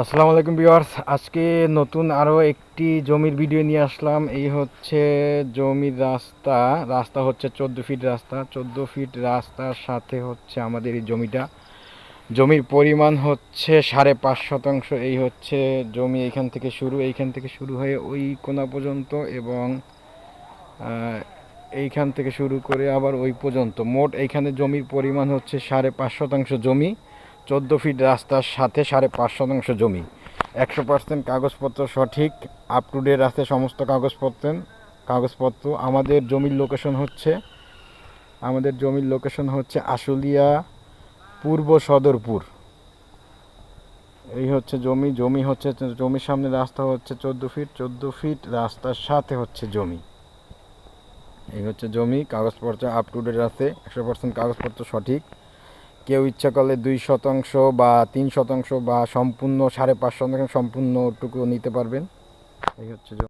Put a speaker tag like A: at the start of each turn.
A: আসসালামু আলাইকুম ভিউয়ার্স। আজকে নতুন আরও একটি জমির ভিডিও নিয়ে আসলাম। এই হচ্ছে জমির রাস্তা। রাস্তা হচ্ছে চোদ্দ ফিট রাস্তা। চোদ্দ ফিট রাস্তার সাথে হচ্ছে আমাদের এই জমিটা। জমির পরিমাণ হচ্ছে সাড়ে পাঁচ শতাংশ। এই হচ্ছে জমি এইখান থেকে শুরু, এইখান থেকে শুরু হয়ে ওই কোনা পর্যন্ত এবং এইখান থেকে শুরু করে আবার ওই পর্যন্ত। মোট এইখানে জমির পরিমাণ হচ্ছে সাড়ে পাঁচ শতাংশ জমি। চোদ্দ ফিট রাস্তার সাথে সাড়ে পাঁচ শতাংশ জমি। একশো পার্সেন্ট কাগজপত্র সঠিক আপ টু ডেট আছে সমস্ত কাগজপত্র। কাগজপত্র আমাদের জমির লোকেশন হচ্ছে, আমাদের জমির লোকেশন হচ্ছে আশুলিয়া, পূর্ব সদরপুর। এই হচ্ছে জমি জমি হচ্ছে, জমির সামনে রাস্তা হচ্ছে চোদ্দ ফিট চোদ্দ ফিট রাস্তার সাথে হচ্ছে জমি। এই হচ্ছে জমি, কাগজপত্র আপ টু ডেট আছে, একশো পার্সেন্ট কাগজপত্র সঠিক। কেউ ইচ্ছা করলে দুই শতাংশ বা তিন শতাংশ বা সম্পূর্ণ সাড়ে পাঁচ শতাংশ সম্পূর্ণটুকু নিতে পারবেন এই হচ্ছে।